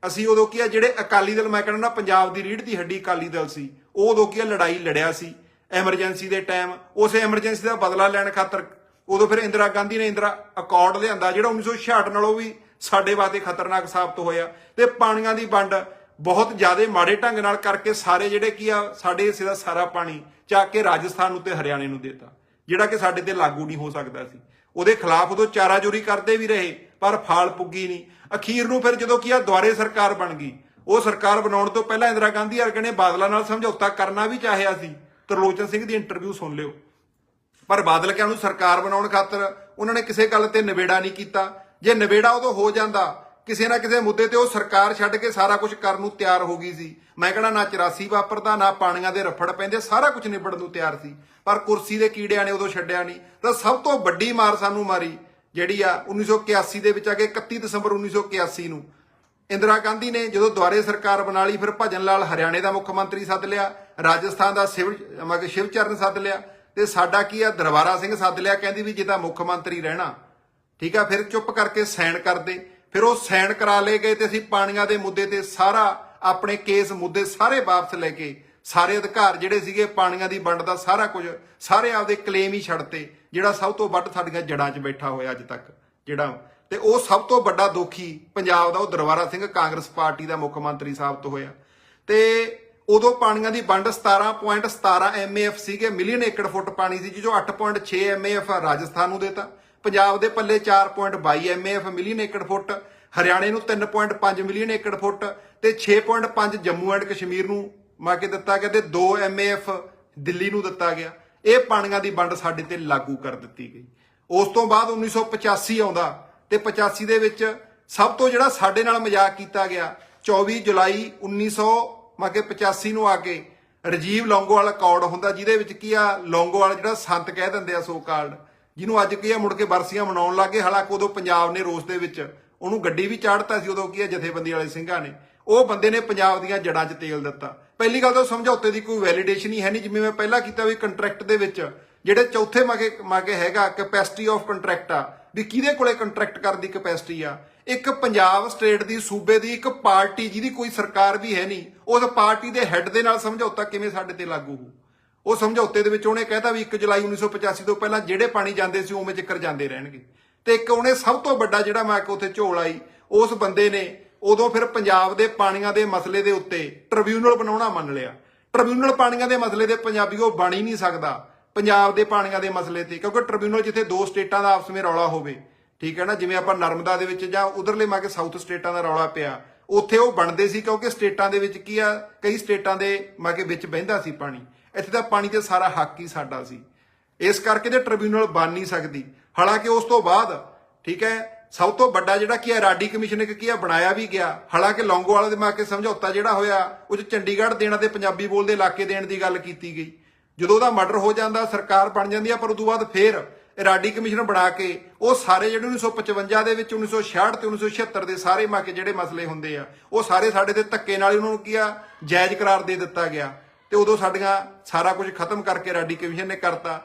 ਅਸੀਂ ਉਦੋਂ ਕੀ ਆ, ਜਿਹੜੇ ਅਕਾਲੀ ਦਲ, ਮੈਂ ਕਹਿੰਦਾ ਨਾ, ਪੰਜਾਬ ਦੀ ਰੀੜ ਦੀ ਹੱਡੀ ਅਕਾਲੀ ਦਲ ਸੀ, ਉਹ ਉਦੋਂ ਕੀ ਆ, ਲੜਾਈ ਲੜਿਆ ਸੀ। ਐਮਰਜੈਂਸੀ ਦੇ ਟਾਈਮ ਉਸੇ ਐਮਰਜੈਂਸੀ ਦਾ ਬਦਲਾ ਲੈਣ ਖਾਤਰ ਉਦੋਂ ਫਿਰ ਇੰਦਰਾ ਗਾਂਧੀ ਨੇ ਇੰਦਰਾ ਅਕੋਰਡ ਲਿਆਂਦਾ, ਜਿਹੜਾ 1966 ਨਾਲੋਂ ਵੀ ਸਾਡੇ ਵਾਸਤੇ ਖਤਰਨਾਕ ਸਾਬਤ ਹੋਇਆ। ਤੇ ਪਾਣੀਆਂ ਦੀ ਵੰਡ ਬਹੁਤ ਜ਼ਿਆਦਾ ਮਾੜੇ ਢੰਗ ਨਾਲ ਕਰਕੇ ਸਾਰੇ ਜਿਹੜੇ ਕੀ ਆ, ਸਾਡੇ ਹਿੱਸੇ ਦਾ ਸਾਰਾ ਪਾਣੀ ਚੱਕ ਕੇ ਰਾਜਸਥਾਨ ਨੂੰ ਤੇ ਹਰਿਆਣੇ ਨੂੰ ਦਿੱਤਾ। ਜਿਹੜਾ ਕਿ ਸਾਡੇ ਤੇ ਲਾਗੂ ਨਹੀਂ ਹੋ ਸਕਦਾ ਸੀ। ਉਹਦੇ ਖਿਲਾਫ ਉਦੋਂ ਚਾਰਾਜੋਰੀ ਕਰਦੇ ਵੀ ਰਹੇ, ਪਰ ਫਾਲ ਪੁੱਗੀ ਨਹੀਂ। ਅਖੀਰ ਨੂੰ ਫਿਰ ਜਦੋਂ ਕੀ ਆ, ਦੁਆਰੇ ਸਰਕਾਰ ਬਣ ਗਈ। ਉਹ ਸਰਕਾਰ ਬਣਾਉਣ ਤੋਂ ਪਹਿਲਾਂ ਇੰਦਰਾ ਗਾਂਧੀ ਵਰਗੇ ਨੇ ਬਾਦਲਾਂ ਨਾਲ ਸਮਝੌਤਾ ਕਰਨਾ ਵੀ ਚਾਹਿਆ ਸੀ। ਤਰਲੋਚਨ ਸਿੰਘ ਦੀ ਇੰਟਰਵਿਊ ਸੁਣ ਲਿਓ। ਪਰ ਬਾਦਲ ਕਿਆਂ ਨੂੰ ਸਰਕਾਰ ਬਣਾਉਣ ਖਾਤਰ ਉਹਨਾਂ ਨੇ ਕਿਸੇ ਗੱਲ ਤੇ ਨਿਬੇੜਾ ਨਹੀਂ ਕੀਤਾ। ਜੇ ਨਿਬੇੜਾ ਉਦੋਂ ਹੋ ਜਾਂਦਾ, ਕਿਸੇ ਨਾ ਕਿਸੇ ਮੁੱਦੇ ਤੇ ਉਹ ਸਰਕਾਰ ਛੱਡ ਕੇ ਸਾਰਾ ਕੁਝ ਕਰਨ ਨੂੰ ਤਿਆਰ ਹੋ ਗਈ ਸੀ। ਮੈਂ ਕਹਿੰਦਾ ਨਾ 84 ਵਾਪਰਦਾ, ਨਾ ਪਾਣੀਆਂ ਦੇ ਰਫੜ ਪੈਂਦੇ, ਸਾਰਾ ਕੁਝ ਨਿਬੜਨ ਨੂੰ ਤਿਆਰ ਸੀ। ਪਰ ਕੁਰਸੀ ਦੇ ਕੀੜਿਆਂ ਨੇ ਉਦੋਂ ਛੱਡਿਆ ਨਹੀਂ। ਤਾਂ ਸਭ ਤੋਂ ਵੱਡੀ ਮਾਰ ਸਾਨੂੰ ਮਾਰੀ, ਜਿਹੜੀ ਆ 1981 ਦੇ ਵਿੱਚ ਆ ਕੇ 31 ਦਸੰਬਰ 1981 ਨੂੰ। ਇੰਦਰਾ ਗਾਂਧੀ ਨੇ ਜਦੋਂ ਦੁਆਰੇ ਸਰਕਾਰ ਬਣਾ ਲਈ, ਫਿਰ ਭਜਨ ਲਾਲ ਹਰਿਆਣੇ ਦਾ ਮੁੱਖ ਮੰਤਰੀ ਸੱਦ ਲਿਆ। ਰਾਜਸਥਾਨ ਦਾ ਸਿਵ ਮਗ ਸ਼ਿਵਚਰਨ ਸੱਦ ਲਿਆ ਤੇ ਸਾਡਾ ਕੀ ਆ? ਦਰਬਾਰਾ ਸਿੰਘ ਸੱਦ ਲਿਆ, ਕਹਿੰਦੀ ਵੀ ਜੇ ਤਾਂ ਮੁੱਖ ਮੰਤਰੀ ਰਹਿਣਾ। ਠੀਕ ਆ, ਫਿਰ ਚੁੱਪ ਕਰਕੇ ਸਾਈਨ ਕਰਦੇ। ਫਿਰ ਉਹ ਸਾਈਨ ਕਰਾ ਲਏ ਗਏ ਤੇ ਅਸੀਂ ਪਾਣੀਆਂ ਦੇ ਮੁੱਦੇ ਤੇ ਸਾਰਾ ਆਪਣੇ ਕੇਸ ਮੁੱਦੇ ਸਾਰੇ ਵਾਪਸ ਲੈ ਕੇ ਸਾਰੇ ਅਧਿਕਾਰ ਜਿਹੜੇ ਸੀਗੇ ਪਾਣੀਆਂ ਦੀ ਵੰਡ ਦਾ ਸਾਰਾ ਕੁਝ, ਸਾਰੇ ਆਪਦੇ ਕਲੇਮ ਹੀ ਛੱਡਤੇ, ਜਿਹੜਾ ਸਭ ਤੋਂ ਵੱਧ ਸਾਡੀਆਂ ਜੜਾਂ 'ਚ ਬੈਠਾ ਹੋਇਆ ਅੱਜ ਤੱਕ, ਜਿਹੜਾ। ਤੇ ਉਹ ਸਭ ਤੋਂ ਵੱਡਾ ਦੋਖੀ ਪੰਜਾਬ ਦਾ ਉਹ ਦਰਬਾਰਾ ਸਿੰਘ ਕਾਂਗਰਸ ਪਾਰਟੀ ਦਾ ਮੁੱਖ ਮੰਤਰੀ ਸਾਬਤ ਹੋਇਆ। ਤੇ ਉਦੋਂ ਪਾਣੀਆਂ ਦੀ ਵੰਡ 17.17 ਐਮਏਐਫ ਸੀਗੇ, ਮਿਲੀਅਨ ਏਕੜ ਫੁੱਟ ਪਾਣੀ ਸੀ ਜੋ 8.6 ਐਮਏਐਫ ਰਾਜਸਥਾਨ ਨੂੰ ਦੇਤਾ। ਪੰਜਾਬ ਦੇ ਪੱਲੇ 4.22 ਐਮਏਐਫ ਮਿਲੀਅਨ ਏਕੜ ਫੁੱਟ। ਹਰਿਆਣੇ ਨੂੰ 3.5 ਮਿਲੀਅਨ ਏਕੜ ਫੁੱਟ ਤੇ 6.5 ਜੰਮੂ ਐਂਡ ਕਸ਼ਮੀਰ ਨੂੰ ਮਾ ਕੇ ਦਿੱਤਾ ਗਿਆ ਤੇ 2 ਐਮਏਐਫ ਦਿੱਲੀ ਨੂੰ ਦਿੱਤਾ ਗਿਆ। ਇਹ ਪਾਣੀਆਂ ਦੀ ਵੰਡ ਸਾਡੇ ਤੇ ਲਾਗੂ ਕਰ ਦਿੱਤੀ ਗਈ। ਉਸ ਤੋਂ ਬਾਅਦ 1985 ਆਉਂਦਾ ਤੇ 85 ਦੇ ਵਿੱਚ ਸਭ ਤੋਂ ਜਿਹੜਾ ਸਾਡੇ ਨਾਲ ਮਜ਼ਾਕ ਕੀਤਾ ਗਿਆ 24 ਜੁਲਾਈ 1900 ਮਾ ਕੇ 85 ਨੂੰ ਆ ਕੇ ਰਜੀਵ ਲੌਂਗੋਵਾਲ ਅਕੌਰਡ ਹੁੰਦਾ, ਜਿਹਦੇ ਵਿੱਚ ਕੀ ਆ, ਲੌਂਗੋਵਾਲ ਜਿਹੜਾ ਸੰਤ ਕਹਿ ਦਿੰਦੇ ਆ ਸੋ ਕਾਲਡ ਜਿਹਨੂੰ ਅੱਜ ਕੀ ਆ, ਮੁੜ ਕੇ ਬਰਸੀਆਂ ਮਨਾਉਣ ਲੱਗੇ ਹਾਲਾਂਕਿ ਉਦੋਂ ਪੰਜਾਬ ਨੇ ਰੋਸ ਦੇ ਵਿੱਚ ਉਹਨੂੰ ਗੱਡੀ ਵੀ ਚਾੜਤਾ ਸੀ, ਉਦੋਂ ਕੀ ਆ, ਜਥੇਬੰਦੀ ਵਾਲੇ ਸਿੰਘਾਂ ਨੇ। ਉਹ ਬੰਦੇ ਨੇ ਪੰਜਾਬ ਦੀਆਂ ਜੜਾਂ 'ਚ ਤੇਲ ਦਿੱਤਾ। ਪਹਿਲੀ ਗੱਲ ਤਾਂ ਸਮਝੌਤੇ ਦੀ ਕੋਈ ਵੈਲੀਡੇਸ਼ਨ ਹੀ ਹੈ ਨਹੀਂ, ਜਿਵੇਂ ਮੈਂ ਪਹਿਲਾਂ ਕੀਤਾ ਵੀ ਕੰਟਰੈਕਟ ਦੇ ਵਿੱਚ ਜਿਹੜੇ ਚੌਥੇ ਮਾਗੇ ਮਾਗੇ ਹੈਗਾ ਕੈਪੈਸਿਟੀ ਆਫ ਕੰਟਰੈਕਟ ਆ, ਵੀ ਕਿਹਦੇ ਕੋਲੇ ਕੰਟਰੈਕਟ ਕਰਨ ਦੀ ਕੈਪੈਸਿਟੀ ਆ? ਇੱਕ ਪੰਜਾਬ ਸਟੇਟ ਦੀ, ਸੂਬੇ ਦੀ, ਇੱਕ ਪਾਰਟੀ ਜਿਹਦੀ ਕੋਈ ਸਰਕਾਰ ਵੀ ਹੈ ਨਹੀਂ ਉਸ ਪਾਰਟੀ ਦੇ ਹੈੱਡ ਦੇ ਨਾਲ ਸਮਝੌਤਾ ਕਿਵੇਂ ਸਾਡੇ ਤੇ ਲਾਗੂ ਹੋ ਉਹ ਸਮਝੌਤੇ ਦੇ ਵਿੱਚ ਉਹਨੇ ਕਹਿਤਾ ਵੀ 1 ਜੁਲਾਈ 1985 ਤੋਂ ਪਹਿਲਾਂ ਜਿਹੜੇ ਪਾਣੀ ਜਾਂਦੇ ਸੀ, ਉਵੇਂ ਚੱਕਰ ਜਾਂਦੇ ਰਹਿਣਗੇ। ਤੇ ਇੱਕ ਉਹਨੇ ਸਭ ਤੋਂ ਵੱਡਾ ਜਿਹੜਾ ਮੈਂ ਕਿ ਉੱਥੇ ਝੋਲ ਆਈ, ਉਸ ਬੰਦੇ ਨੇ ਉਦੋਂ ਫਿਰ ਪੰਜਾਬ ਦੇ ਪਾਣੀਆਂ ਦੇ ਮਸਲੇ ਦੇ ਉੱਤੇ ਟ੍ਰਿਬਿਊਨਲ ਬਣਾਉਣਾ ਮੰਨ ਲਿਆ। ਟ੍ਰਿਬਿਊਨਲ ਪਾਣੀਆਂ ਦੇ ਮਸਲੇ ਦੇ ਉਹ ਬਣ ਹੀ ਨਹੀਂ ਸਕਦਾ, ਪੰਜਾਬ ਦੇ ਪਾਣੀਆਂ ਦੇ ਮਸਲੇ ਤੇ, ਕਿਉਂਕਿ ਟ੍ਰਿਬਿਊਨਲ ਜਿੱਥੇ ਦੋ ਸਟੇਟਾਂ ਦਾ ਆਪਸ ਵਿੱਚ ਰੌਲਾ ਹੋਵੇ ਠੀਕ ਹੈ ਨਾ? ਜਿਵੇਂ ਆਪਾਂ ਨਰਮਦਾ ਦੇ ਵਿੱਚ ਜਾਂ ਉਧਰਲੇ ਮਾ ਕੇ ਸਾਊਥ ਸਟੇਟਾਂ ਦਾ ਰੌਲਾ ਪਿਆ, ਉੱਥੇ ਉਹ ਬਣਦੇ ਸੀ ਕਿਉਂਕਿ ਸਟੇਟਾਂ ਦੇ ਵਿੱਚ ਕੀ ਆ, ਕਈ ਸਟੇਟਾਂ ਦੇ ਮਾ ਕੇ ਵਿੱਚ ਬਹਿੰਦਾ ਸੀ ਪਾਣੀ। ਇੱਥੇ ਤਾਂ ਪਾਣੀ ਤੇ ਸਾਰਾ ਹੱਕ ਹੀ ਸਾਡਾ ਸੀ। ਇਸ ਕਰਕੇ ਤੇ ਟ੍ਰਿਬਿਊਨਲ ਬਣ ਨਹੀਂ ਸਕਦੀ। ਹਾਲਾਂਕਿ ਉਸ ਤੋਂ ਬਾਅਦ, ਠੀਕ ਹੈ, ਸਭ ਤੋਂ ਵੱਡਾ ਜਿਹੜਾ ਕੀ ਹੈ ਰਾਡੀ ਕਮਿਸ਼ਨ ਇੱਕ ਕੀ ਆ, ਬਣਾਇਆ ਵੀ ਗਿਆ। ਹਾਲਾਂਕਿ ਲੌਂਗੋਵਾਲ ਦੇ ਮਾਕੇ ਸਮਝੌਤਾ ਜਿਹੜਾ ਹੋਇਆ, ਉਹ 'ਚ ਚੰਡੀਗੜ੍ਹ ਦੇਣਾ ਤੇ ਪੰਜਾਬੀ ਬੋਲਦੇ ਇਲਾਕੇ ਦੇਣ ਦੀ ਗੱਲ ਕੀਤੀ ਗਈ। ਜਦੋਂ ਉਹਦਾ ਮਰਡਰ ਹੋ ਜਾਂਦਾ, ਸਰਕਾਰ ਬਣ ਜਾਂਦੀ ਆ, ਪਰ ਉਦੋਂ ਬਾਅਦ ਫੇਰ ਰਾਡੀ ਕਮਿਸ਼ਨ ਬਣਾ ਕੇ ਉਹ ਸਾਰੇ ਜਿਹੜੇ 1955 ਦੇ ਵਿੱਚ 1966 ਤੇ 1976 ਦੇ ਸਾਰੇ ਮਾਕੇ ਜਿਹੜੇ ਮਸਲੇ ਹੁੰਦੇ ਆ, ਉਹ ਸਾਰੇ ਸਾਡੇ ਤੇ ਧੱਕੇ ਨਾਲ ਹੀ ਉਹਨਾਂ ਨੂੰ ਕੀ ਆ, ਜਾਇਜ਼ ਕਰਾਰ ਦੇ ਦਿੱਤਾ ਗਿਆ। ਤੇ ਉਦੋਂ ਸਾਡੀਆਂ ਸਾਰਾ ਕੁਝ ਖਤਮ ਕਰਕੇ ਰਾਡੀ ਕਮਿਸ਼ਨ ਨੇ ਕਰਤਾ।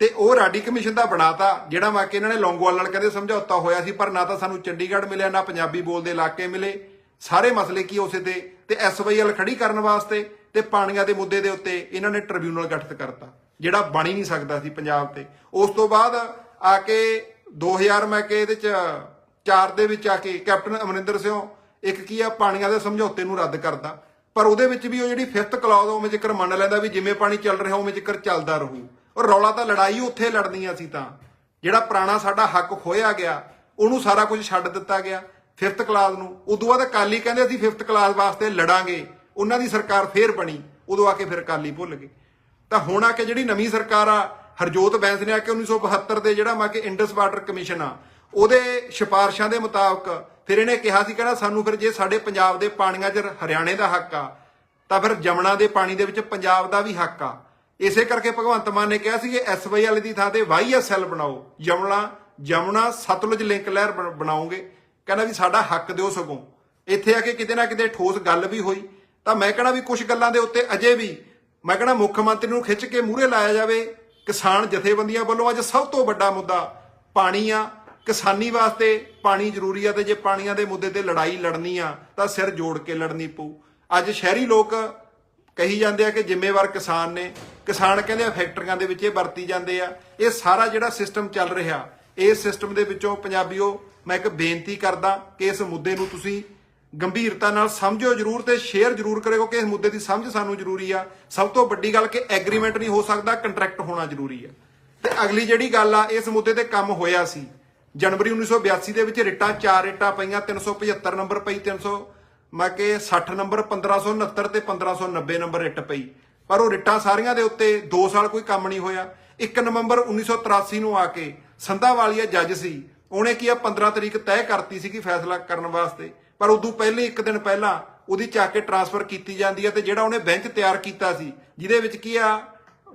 ਤੇ ਉਹ ਰਾਡੀ ਕਮਿਸ਼ਨ ਦਾ ਬਣਾਤਾ, ਜਿਹੜਾ ਮੈਂ ਕਿ ਇਹਨਾਂ ਨੇ ਲੌਂਗੋਵਾਲ ਨਾਲ ਕਹਿੰਦੇ ਸਮਝੌਤਾ ਹੋਇਆ ਸੀ, ਪਰ ਨਾ ਤਾਂ ਸਾਨੂੰ ਚੰਡੀਗੜ੍ਹ ਮਿਲਿਆ, ਨਾ ਪੰਜਾਬੀ ਬੋਲਦੇ ਇਲਾਕੇ ਮਿਲੇ। ਸਾਰੇ ਮਸਲੇ ਕੀ ਉਸੇ ਤੇ ਤੇ ਐਸਵਾਈਐਲ ਖੜੀ ਕਰਨ ਵਾਸਤੇ ਤੇ ਪਾਣੀਆਂ ਦੇ ਮੁੱਦੇ ਦੇ ਉੱਤੇ ਇਹਨਾਂ ਨੇ ਟ੍ਰਿਬਿਊਨਲ ਗਠਿਤ ਕਰਤਾ। ਜਿਹੜਾ ਬਣ ਹੀ ਨਹੀਂ ਸਕਦਾ ਸੀ ਪੰਜਾਬ ਤੇ। ਉਸ ਤੋਂ ਬਾਅਦ ਆ ਕੇ 2000 ਮੈਂ ਕਿ ਇਹਦੇ ਚ 4 ਦੇ ਵਿੱਚ ਆ ਕੇ ਕੈਪਟਨ ਅਮਰਿੰਦਰ ਸਿੰਘ ਇੱਕ ਕੀ ਆ ਪਾਣੀਆਂ ਦੇ ਸਮਝੌਤੇ ਨੂੰ ਰੱਦ ਕਰਦਾ। ਪਰ ਉਹਦੇ ਵਿੱਚ ਵੀ ਉਹ ਜਿਹੜੀ ਫਿਫਥ ਕਲੌਜ਼ ਉਵੇਂ ਜ਼ਿਕਰ ਮੰਨ ਲੈਂਦਾ ਵੀ ਜਿਵੇਂ ਪਾਣੀ ਚੱਲ ਰਿਹਾ, ਉਵੇਂ ਜ਼ਿਕਰ ਚੱਲਦਾ ਰਹੂ। ਔਰ ਰੌਲਾ ਤਾਂ ਲੜਾਈ ਉੱਥੇ ਲੜਨੀਆਂ ਸੀ ਤਾਂ। ਜਿਹੜਾ ਪੁਰਾਣਾ ਸਾਡਾ ਹੱਕ ਖੋਇਆ ਗਿਆ, ਉਹਨੂੰ ਸਾਰਾ ਕੁਝ ਛੱਡ ਦਿੱਤਾ ਗਿਆ ਫਿਫਥ ਕਲਾਸ ਨੂੰ। ਉਦੋਂ ਬਾਅਦ ਅਕਾਲੀ ਕਹਿੰਦੇ ਅਸੀਂ ਫਿਫਥ ਕਲਾਸ ਵਾਸਤੇ ਲੜਾਂਗੇ। ਉਹਨਾਂ ਦੀ ਸਰਕਾਰ ਫੇਰ ਬਣੀ। ਉਦੋਂ ਆ ਕੇ ਫਿਰ ਅਕਾਲੀ ਭੁੱਲ ਗਏ। ਤਾਂ ਹੁਣ ਆ ਕੇ ਜਿਹੜੀ ਨਵੀਂ ਸਰਕਾਰ ਆ, ਹਰਜੋਤ ਬੈਂਸ ਨੇ ਆ ਕੇ 1972 ਦੇ ਜਿਹੜਾ ਮਾ ਕਿ ਇੰਡਸ ਵਾਟਰ ਕਮਿਸ਼ਨ ਆ, ਉਹਦੇ ਸਿਫਾਰਸ਼ਾਂ ਦੇ ਮੁਤਾਬਕ ਫਿਰ ਇਹਨੇ ਕਿਹਾ ਸੀ, ਕਹਿੰਦਾ ਸਾਨੂੰ ਫਿਰ ਜੇ ਸਾਡੇ ਪੰਜਾਬ ਦੇ ਪਾਣੀਆਂ 'ਚ ਹਰਿਆਣੇ ਦਾ ਹੱਕ ਆ, ਤਾਂ ਫਿਰ ਜਮਨਾ ਦੇ ਪਾਣੀ ਦੇ ਵਿੱਚ ਪੰਜਾਬ ਦਾ ਵੀ ਹੱਕ ਆ। ਇਸੇ ਕਰਕੇ ਭਗਵੰਤ ਮਾਨ ਨੇ ਕਿਹਾ ਸੀ ਕਿ ਐਸਵਾਈਐਲ ਦੀ ਥਾਂ ਤੇ ਵਾਈਐਸਐਲ ਬਣਾਓ, ਜਮਨਾ ਜਮਨਾ ਸਤਲੁਜ ਲਿੰਕ ਲਹਿਰ ਬਣ- ਬਣਾਓਗੇ। ਕਹਿੰਦਾ ਵੀ ਸਾਡਾ ਹੱਕ ਦਿਓ ਸਗੋਂ। ਇੱਥੇ ਆ ਕੇ ਕਿਤੇ ਨਾ ਕਿਤੇ ਠੋਸ ਗੱਲ ਵੀ ਹੋਈ। ਤਾਂ ਮੈਂ ਕਹਣਾ ਵੀ ਕੁਝ ਗੱਲਾਂ ਦੇ ਉੱਤੇ ਅਜੇ ਵੀ ਮੈਂ ਕਹਣਾ ਮੁੱਖ ਮੰਤਰੀ ਨੂੰ ਖਿੱਚ ਕੇ ਮੂਹਰੇ ਲਾਇਆ ਜਾਵੇ, ਕਿਸਾਨ ਜਥੇਬੰਦੀਆਂ ਵੱਲੋਂ ਅੱਜ ਸਭ ਤੋਂ ਵੱਡਾ ਮੁੱਦਾ ਪਾਣੀ ਆ। ਕਿਸਾਨੀ ਵਾਸਤੇ ਪਾਣੀ ਜ਼ਰੂਰੀ ਆ ਤੇ ਜੇ ਪਾਣੀਆਂ ਦੇ ਮੁੱਦੇ ਤੇ ਲੜਾਈ ਲੜਨੀ ਆ, ਤਾਂ ਸਿਰ ਜੋੜ ਕੇ ਲੜਨੀ ਪਊ। ਅੱਜ ਸ਼ਹਿਰੀ ਲੋਕ ਕਹੀ ਜਾਂਦੇ ਆ ਕਿ ਜ਼ਿੰਮੇਵਾਰ ਕਿਸਾਨ ਨੇ। ਕਿਸਾਨ ਕਹਿੰਦੇ ਆ ਫੈਕਟਰੀਆਂ ਦੇ ਵਿੱਚ ਇਹ ਵਰਤੀ ਜਾਂਦੇ ਆ। ਇਹ ਸਾਰਾ ਜਿਹੜਾ ਸਿਸਟਮ ਚੱਲ ਰਿਹਾ, ਇਸ ਸਿਸਟਮ ਦੇ ਵਿੱਚੋਂ ਪੰਜਾਬੀਓ, ਮੈਂ ਇੱਕ ਬੇਨਤੀ ਕਰਦਾ ਕਿ ਇਸ ਮੁੱਦੇ ਨੂੰ ਤੁਸੀਂ ਗੰਭੀਰਤਾ ਨਾਲ ਸਮਝੋ ਜਰੂਰ ਤੇ ਸ਼ੇਅਰ ਜਰੂਰ ਕਰਿਓ ਕਿ ਇਸ ਮੁੱਦੇ ਦੀ ਸਮਝ ਸਾਨੂੰ ਜ਼ਰੂਰੀ ਆ। ਸਭ ਤੋਂ ਵੱਡੀ ਗੱਲ ਕਿ ਐਗਰੀਮੈਂਟ ਨਹੀਂ ਹੋ ਸਕਦਾ ਕੰਟਰੈਕਟ ਹੋਣਾ ਜ਼ਰੂਰੀ ਆ। ਤੇ ਅਗਲੀ ਜਿਹੜੀ ਗੱਲ ਆ, ਇਸ ਮੁੱਦੇ ਤੇ ਕੰਮ ਹੋਇਆ ਸੀ। ਜਨਵਰੀ 1982 ਦੇ ਵਿੱਚ ਰਿਟਾਂ ਚਾਰ ਰਿਟਾਂ ਪਈਆਂ 375 ਨੰਬਰ ਪਈ 300 ਮੈਂ ਕਿ 60 ਨੰਬਰ 1569 ਤੇ 1590 ਨੰਬਰ ਰਿਟ ਪਈ। ਪਰ ਉਹ ਰਿਟਾਂ ਸਾਰੀਆਂ ਦੇ ਉੱਤੇ 2 ਸਾਲ ਕੋਈ ਕੰਮ ਨਹੀਂ ਹੋਇਆ। 1 ਨਵੰਬਰ 1983 ਨੂੰ ਆ ਕੇ ਸੰਧਾਵਾਲੀਆ ਜੱਜ ਸੀ। ਉਹਨੇ ਕੀ ਆ 15 ਤਰੀਕ ਤੈਅ ਕਰਤੀ ਸੀ ਕਿ ਫੈਸਲਾ ਕਰਨ ਵਾਸਤੇ। ਪਰ ਉਦੋਂ ਪਹਿਲੇ, ਇੱਕ ਦਿਨ ਪਹਿਲਾਂ ਉਹਦੀ ਚੱਕ ਕੇ ਟਰਾਂਸਫਰ ਕੀਤੀ ਜਾਂਦੀ ਹੈ ਤੇ ਜਿਹੜਾ ਉਹਨੇ ਬੈਂਚ ਤਿਆਰ ਕੀਤਾ ਸੀ, ਜਿਹਦੇ ਵਿੱਚ ਕੀ ਆ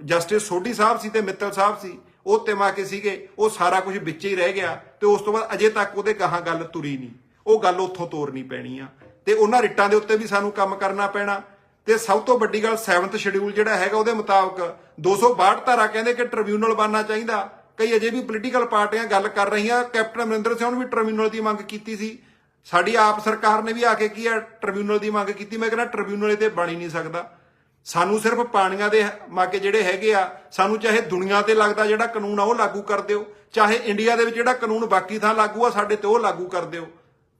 ਜਸਟਿਸ ਸੋਢੀ ਸਾਹਿਬ ਸੀ ਤੇ ਮਿੱਤਲ ਸਾਹਿਬ ਸੀ, ਉਹ ਤਿਮਾ ਕੇ ਸੀਗੇ, ਉਹ ਸਾਰਾ ਕੁਝ ਵਿੱਚ ਹੀ ਰਹਿ ਗਿਆ ਤੇ ਉਸ ਤੋਂ ਬਾਅਦ ਅਜੇ ਤੱਕ ਉਹਦੇ ਗਾਹਾਂ ਗੱਲ ਤੁਰੀ ਨਹੀਂ। ਉਹ ਗੱਲ ਉੱਥੋਂ ਤੋਰਨੀ ਪੈਣੀ ਆ। ਤੇ ਉਹਨਾਂ ਰਿਟਾਂ ਦੇ ਉੱਤੇ ਵੀ ਸਾਨੂੰ ਕੰਮ ਕਰਨਾ ਪੈਣਾ। ਤੇ ਸਭ ਤੋਂ ਵੱਡੀ ਗੱਲ 7th ਸ਼ਡਿਊਲ ਜਿਹੜਾ ਹੈਗਾ ਉਹਦੇ ਮੁਤਾਬਕ 262 ਧਾਰਾ ਕਹਿੰਦੇ ਕਿ ਟ੍ਰਿਬਿਊਨਲ ਬਣਨਾ ਚਾਹੀਦਾ। ਕਈ ਅਜੇ ਵੀ ਪੋਲੀਟੀਕਲ ਪਾਰਟੀਆਂ ਗੱਲ ਕਰ ਰਹੀਆਂ। ਕੈਪਟਨ ਅਮਰਿੰਦਰ ਸਿੰਘ ਨੇ ਵੀ ਟ੍ਰਿਬਿਊਨਲ ਦੀ ਮੰਗ ਕੀਤੀ ਸੀ। ਸਾਡੀ ਆਪ ਸਰਕਾਰ ਨੇ ਵੀ ਆ ਕੇ ਕੀ ਆ ਟ੍ਰਿਬਿਊਨਲ ਦੀ ਮੰਗ ਕੀਤੀ। ਮੈਂ ਕਹਿੰਦਾ ਟ੍ਰਿਬਿਊਨਲ ਇਹ ਤੇ ਬਣ ਹੀ ਨਹੀਂ ਸਕਦਾ। ਸਾਨੂੰ ਸਿਰਫ ਪਾਣੀਆਂ ਦੇ ਮਾਕੇ ਜਿਹੜੇ ਹੈਗੇ ਆ, ਸਾਨੂੰ ਚਾਹੇ ਦੁਨੀਆ ਤੇ ਲੱਗਦਾ ਜਿਹੜਾ ਕਾਨੂੰਨ ਆ, ਉਹ ਲਾਗੂ ਕਰ ਦਿਓ। ਚਾਹੇ ਇੰਡੀਆ ਦੇ ਵਿੱਚ ਜਿਹੜਾ ਕਾਨੂੰਨ ਬਾਕੀ ਥਾਂ ਲਾਗੂ ਆ, ਸਾਡੇ ਤੇ ਉਹ ਲਾਗੂ ਕਰ ਦਿਓ।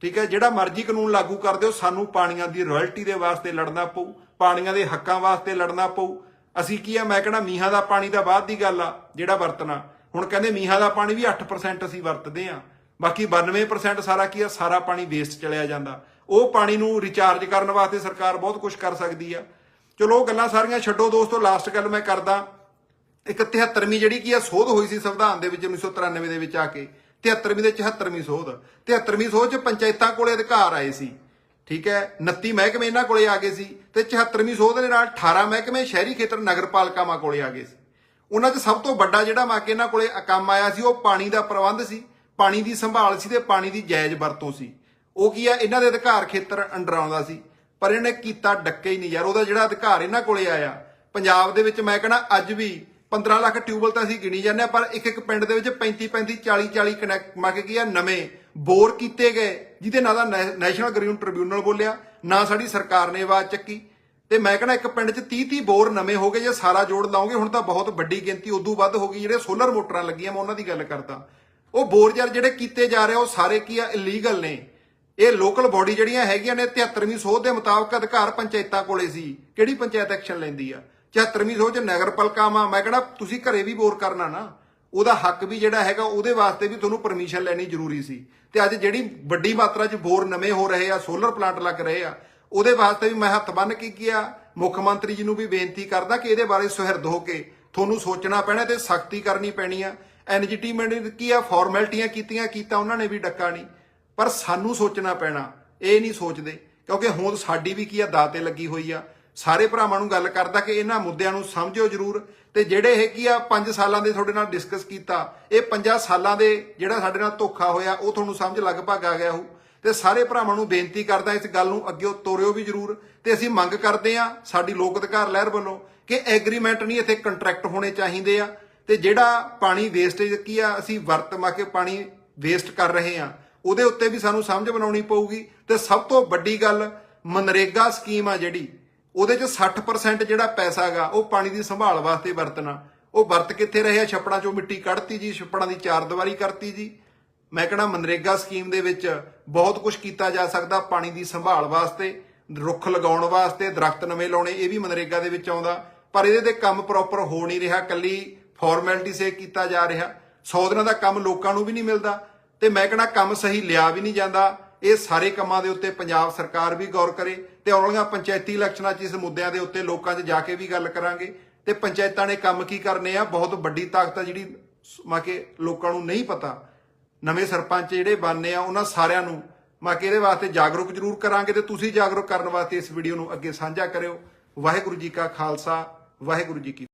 ਠੀਕ ਹੈ, ਜਿਹੜਾ ਮਰਜ਼ੀ ਕਾਨੂੰਨ ਲਾਗੂ ਕਰ ਦਿਓ, ਸਾਨੂੰ ਪਾਣੀਆਂ ਦੀ ਰਾਇਲਟੀ ਦੇ ਵਾਸਤੇ ਲੜਨਾ ਪਊ, ਪਾਣੀਆਂ ਦੇ ਹੱਕਾਂ ਵਾਸਤੇ ਲੜਨਾ ਪਊ। ਅਸੀਂ ਕੀ ਆ, ਮੈਂ ਕਹਿੰਦਾ ਮੀਂਹਾਂ ਦਾ ਪਾਣੀ ਦਾ ਬਾਅਦ ਦੀ ਗੱਲ ਆ, ਜਿਹੜਾ ਵਰਤਣਾ। ਹੁਣ ਕਹਿੰਦੇ ਮੀਂਹਾਂ ਦਾ ਪਾਣੀ ਵੀ 8% ਅਸੀਂ ਵਰਤਦੇ ਆ। ਬਾਕੀ 92% ਸਾਰਾ ਕੀ ਆ, ਸਾਰਾ ਪਾਣੀ ਵੇਸਟ ਚਲਿਆ ਜਾਂਦਾ। ਉਹ ਪਾਣੀ ਨੂੰ ਰਿਚਾਰਜ ਕਰਨ ਵਾਸਤੇ ਸਰਕਾਰ ਬਹੁਤ ਕੁਝ ਕਰ ਸਕਦੀ ਆ। ਚਲੋ, ਉਹ ਗੱਲਾਂ ਸਾਰੀਆਂ ਛੱਡੋ ਦੋਸਤੋ ਲਾਸਟ ਗੱਲ ਮੈਂ ਕਰਦਾ। ਇੱਕ 73ਵੀਂ ਜਿਹੜੀ ਕੀ ਆ, ਸੋਧ ਹੋਈ ਸੀ ਸੰਵਿਧਾਨ ਦੇ ਵਿੱਚ 1993 ਦੇ ਵਿੱਚ ਆ ਕੇ। 73ਵੀਂ ਦੇ 74ਵੀਂ ਸੋਧ। 73ਵੀਂ ਸੋਧ ਚ ਪੰਚਾਇਤਾਂ ਕੋਲੇ ਅਧਿਕਾਰ ਆਏ ਸੀ। ਠੀਕ ਹੈ 29 ਮਹਿਕਮੇ ਇਹਨਾਂ ਕੋਲੇ ਆ ਗਏ ਸੀ ਤੇ 74ਵੀਂ ਸੋਧ ਦੇ ਨਾਲ 18 ਮਹਿਕਮੇ ਸ਼ਹਿਰੀ ਖੇਤਰ ਨਗਰਪਾਲਿਕਾਵਾਂ ਕੋਲੇ ਆ ਗਏ ਸੀ। ਉਹਨਾਂ 'ਚ ਸਭ ਤੋਂ ਵੱਡਾ ਜਿਹੜਾ ਮਾਕੇ ਇਹਨਾਂ ਕੋਲੇ ਕੰਮ ਆਇਆ ਸੀ, ਉਹ ਪਾਣੀ ਦਾ ਪ੍ਰਬੰਧ ਸੀ। ਪਾਣੀ ਦੀ ਸੰਭਾਲ ਸੀ ਤੇ ਪਾਣੀ ਦੀ ਜਾਇਜ਼ ਵਰਤੋਂ ਸੀ। ਉਹ ਕੀ ਆ? ਇਹਨਾਂ ਦੇ ਅਧਿਕਾਰ ਖੇਤਰ ਅੰਡਰ ਆਉਂਦਾ ਸੀ। ਪਰ ਇਹਨੇ ਕੀਤਾ ਡੱਕੇ ਹੀ ਨਹੀਂ ਯਾਰ। ਉਹਦਾ ਜਿਹੜਾ ਅਧਿਕਾਰ ਇਹਨਾਂ ਕੋਲੇ ਆਇਆ। ਪੰਜਾਬ ਦੇ ਵਿੱਚ ਮੈਂ ਕਹਣਾ ਅੱਜ ਵੀ 15 ਲੱਖ ਟਿਊਬਲ ਤਾਂ ਅਸੀਂ ਗਿਣੀ ਜਾਂਦੇ ਆ ਪਰ ਇੱਕ ਇੱਕ ਪਿੰਡ ਦੇ ਵਿੱਚ 35 35 40 40 ਕਨੈਕਟ ਮੱਕ ਕੀ ਆ ਨਵੇਂ ਬੋਰ ਕੀਤੇ ਗਏ, ਜਿਹਦੇ ਨਾਂ ਦਾ ਨੈ- ਨੈਸ਼ਨਲ ਗ੍ਰੀਨ ਟ੍ਰਿਬਿਊਨਲ ਬੋਲਿਆ। ਨਾ ਸਾਡੀ ਸਰਕਾਰ ਨੇ ਆਵਾਜ਼ ਚੱਕੀ। ਤੇ ਮੈਂ ਕਹਿੰਦਾ ਇੱਕ ਪਿੰਡ 'ਚ 30 30 ਬੋਰ ਨਵੇਂ ਹੋ ਗਏ ਜੇ ਸਾਰਾ ਜੋੜ ਲਾਉਂਗੇ, ਹੁਣ ਤਾਂ ਬਹੁਤ ਵੱਡੀ ਗਿਣਤੀ, ਉਦੋਂ ਵੱਧ ਹੋ ਗਈ, ਜਿਹੜੇ ਸੋਲਰ ਮੋਟਰਾਂ ਲੱਗੀਆਂ, ਮੈਂ ਉਹਨਾਂ ਦੀ ਗੱਲ ਕਰਦਾ। ਉਹ ਬੋਰ ਯਾਰ ਜਿਹੜੇ ਕੀਤੇ ਜਾ ਰਹੇ ਆ, ਉਹ ਸਾਰੇ ਕੀ ਆ ਇਲੀਗਲ ਨੇ। ਇਹ ਲੋਕਲ ਬਾਡੀ ਜਿਹੜੀਆਂ ਹੈਗੀਆਂ ਨੇ 73ਵੀਂ ਸੋਧ ਦੇ ਮੁਤਾਬਕ ਅਧਿਕਾਰ ਪੰਚਾਇਤਾਂ ਕੋਲੇ ਸੀ। ਕਿਹੜੀ ਪੰਚਾਇਤ ਐਕਸ਼ਨ ਲੈਂਦੀ ਆ? 74ਵੀਂ ਸੋਧ ਚ ਨਗਰ ਪਾਲਿਕਾਵਾਂ। ਮੈਂ ਕਹਿੰਦਾ, ਤੁਸੀਂ ਘਰੇ ਵੀ ਬੋਰ ਕਰਨਾ ਨਾ। ਉਹਦਾ ਹੱਕ ਵੀ ਜਿਹੜਾ ਹੈਗਾ, ਉਹਦੇ ਵਾਸਤੇ ਵੀ ਤੁਹਾਨੂੰ ਪਰਮਿਸ਼ਨ ਲੈਣੀ ਜ਼ਰੂਰੀ ਸੀ। ਤੇ ਅੱਜ ਜਿਹੜੀ ਵੱਡੀ ਮਾਤਰਾ 'ਚ ਬੋਰ ਨਵੇਂ ਹੋ ਰਹੇ ਆ ਸੋਲਰ ਪਲਾਂਟ ਲੱਗ ਰਹੇ ਆ, ਉਹਦੇ ਵਾਸਤੇ ਵੀ ਮੈਂ ਹੱਥ ਬੰਨ ਕੇ ਕੀਆ ਮੁੱਖ ਮੰਤਰੀ ਜੀ ਨੂੰ ਵੀ ਬੇਨਤੀ ਕਰਦਾ ਕਿ ਇਹਦੇ ਬਾਰੇ ਸੁਹਿਰਦ ਹੋ ਕੇ ਤੁਹਾਨੂੰ ਸੋਚਣਾ ਪੈਣਾ ਤੇ ਸਖਤੀ ਕਰਨੀ ਪੈਣੀ ਆ। ਐਨਜੀਟੀਮੈਂਟ ਕੀ ਆ ਫਾਰਮੈਲਿਟੀਆਂ ਕੀਤੀਆਂ, ਕੀਤਾ ਉਹਨਾਂ ਨੇ ਵੀ ਡੱਕਾ ਨਹੀਂ। ਪਰ ਸਾਨੂੰ ਸੋਚਣਾ ਪੈਣਾ, ਇਹ ਨਹੀਂ ਸੋਚਦੇ, ਕਿਉਂਕਿ ਹੁਣ ਸਾਡੀ ਵੀ ਕੀ ਆ ਦਾਤੇ ਲੱਗੀ ਹੋਈ ਆ। ਸਾਰੇ ਭਰਾਵਾਂ ਨੂੰ ਗੱਲ ਕਰਦਾ ਕਿ ਇਹਨਾਂ ਮੁੱਦਿਆਂ ਨੂੰ ਸਮਝਿਓ ਜਰੂਰ, ਤੇ ਜਿਹੜੇ ਇਹ ਕੀ ਆ 5 ਸਾਲਾਂ ਦੇ ਤੁਹਾਡੇ ਨਾਲ ਡਿਸਕਸ ਕੀਤਾ, ਇਹ 5 ਸਾਲਾਂ ਦੇ ਜਿਹੜਾ ਸਾਡੇ ਨਾਲ ਧੋਖਾ ਹੋਇਆ, ਉਹ ਤੁਹਾਨੂੰ ਸਮਝ ਲਗਭਗ ਆ ਗਿਆ ਹੋ ਤੇ ਸਾਰੇ ਭਰਾਵਾਂ ਨੂੰ ਬੇਨਤੀ ਕਰਦਾ ਇਸ ਗੱਲ ਨੂੰ ਅੱਗੇ ਤੋਰਿਓ ਵੀ ਜਰੂਰ, ਤੇ ਅਸੀਂ ਮੰਗ ਕਰਦੇ ਆ ਸਾਡੀ ਲੋਕ ਅਧਿਕਾਰ ਲਹਿਰ ਵੱਲੋਂ ਕਿ ਐਗਰੀਮੈਂਟ ਨਹੀਂ ਇੱਥੇ ਕੰਟਰੈਕਟ ਹੋਣੇ ਚਾਹੀਦੇ ਆ। ਤੇ ਜਿਹੜਾ ਪਾਣੀ ਵੇਸਟੇਜ ਕੀ ਆ, ਅਸੀਂ ਵਰਤ ਮਾ ਕੇ ਪਾਣੀ ਵੇਸਟ ਕਰ ਰਹੇ ਆ ਉਹਦੇ ਉੱਤੇ ਵੀ ਸਾਨੂੰ ਸਮਝ ਬਣਾਉਣੀ ਪਊਗੀ। ਤੇ ਸਭ ਤੋਂ ਵੱਡੀ ਗੱਲ, ਮਨਰੇਗਾ ਸਕੀਮ ਆ ਜਿਹੜੀ, ਉਹਦੇ ਚ 60% ਜਿਹੜਾ ਪੈਸਾ ਹੈਗਾ ਉਹ ਪਾਣੀ ਦੀ ਸੰਭਾਲ ਵਾਸਤੇ ਵਰਤਣਾ। ਉਹ ਵਰਤ ਕਿੱਥੇ ਰਹੇ ਆ? ਛੱਪੜਾਂ ਚੋਂ ਮਿੱਟੀ ਕੱਢਤੀ ਜੀ, ਛੱਪੜਾਂ ਦੀ ਚਾਰ ਦੀਵਾਰੀ ਕਰਤੀ ਜੀ। ਮੈਂ ਕਹਣਾ ਮਨਰੇਗਾ ਸਕੀਮ ਦੇ ਵਿੱਚ ਬਹੁਤ ਕੁਝ ਕੀਤਾ ਜਾ ਸਕਦਾ ਪਾਣੀ ਦੀ ਸੰਭਾਲ ਵਾਸਤੇ, ਰੁੱਖ ਲਗਾਉਣ ਵਾਸਤੇ, ਦਰਖਤ ਨਵੇਂ ਲਾਉਣੇ, ਇਹ ਵੀ ਮਨਰੇਗਾ ਦੇ ਵਿੱਚ ਆਉਂਦਾ। ਪਰ ਇਹਦੇ ਤੇ ਕੰਮ ਪ੍ਰੋਪਰ ਹੋ ਨਹੀਂ ਰਿਹਾ, ਕੱਲੀ ਫਾਰਮੈਲਿਟੀ ਸੇ ਕੀਤਾ ਜਾ ਰਿਹਾ। 100 ਦਿਨਾਂ ਦਾ ਕੰਮ ਲੋਕਾਂ ਨੂੰ ਵੀ ਨਹੀਂ ਮਿਲਦਾ ਤੇ ਮੈਂ ਕਹਣਾ ਕੰਮ ਸਹੀ ਲਿਆ ਵੀ ਨਹੀਂ ਜਾਂਦਾ। ਇਹ ਸਾਰੇ ਕੰਮਾਂ ਦੇ ਉੱਤੇ ਪੰਜਾਬ ਸਰਕਾਰ ਵੀ ਗੌਰ ਕਰੇ ਤੇ ਆਉਣ ਵਾਲੀਆਂ ਪੰਚਾਇਤੀ ਇਲੈਕਸ਼ਨਾਂ 'ਚ ਇਸ ਮੁੱਦਿਆਂ ਦੇ ਉੱਤੇ ਲੋਕਾਂ 'ਚ ਜਾ ਕੇ ਵੀ ਗੱਲ ਕਰਾਂਗੇ। ਤੇ ਪੰਚਾਇਤਾਂ ਨੇ ਕੰਮ ਕੀ ਕਰਨੇ ਆ? ਬਹੁਤ ਵੱਡੀ ਤਾਕਤ ਆ ਜਿਹੜੀ ਮਾ ਕਿ ਲੋਕਾਂ ਨੂੰ ਨਹੀਂ ਪਤਾ। ਨਵੇਂ ਸਰਪੰਚ ਜਿਹੜੇ ਬਣਨੇ ਆ, ਉਹਨਾਂ ਸਾਰਿਆਂ ਨੂੰ ਮੈਂ ਕਿ ਇਹਦੇ ਵਾਸਤੇ ਜਾਗਰੂਕ ਜ਼ਰੂਰ ਕਰਾਂਗੇ ਤੇ ਤੁਸੀਂ ਜਾਗਰੂਕ ਕਰਨ ਵਾਸਤੇ ਇਸ ਵੀਡੀਓ ਨੂੰ ਅੱਗੇ ਸਾਂਝਾ ਕਰਿਓ। ਵਾਹਿਗੁਰੂ ਜੀ ਕਾ ਖਾਲਸਾ, ਵਾਹਿਗੁਰੂ ਜੀ ਕੀ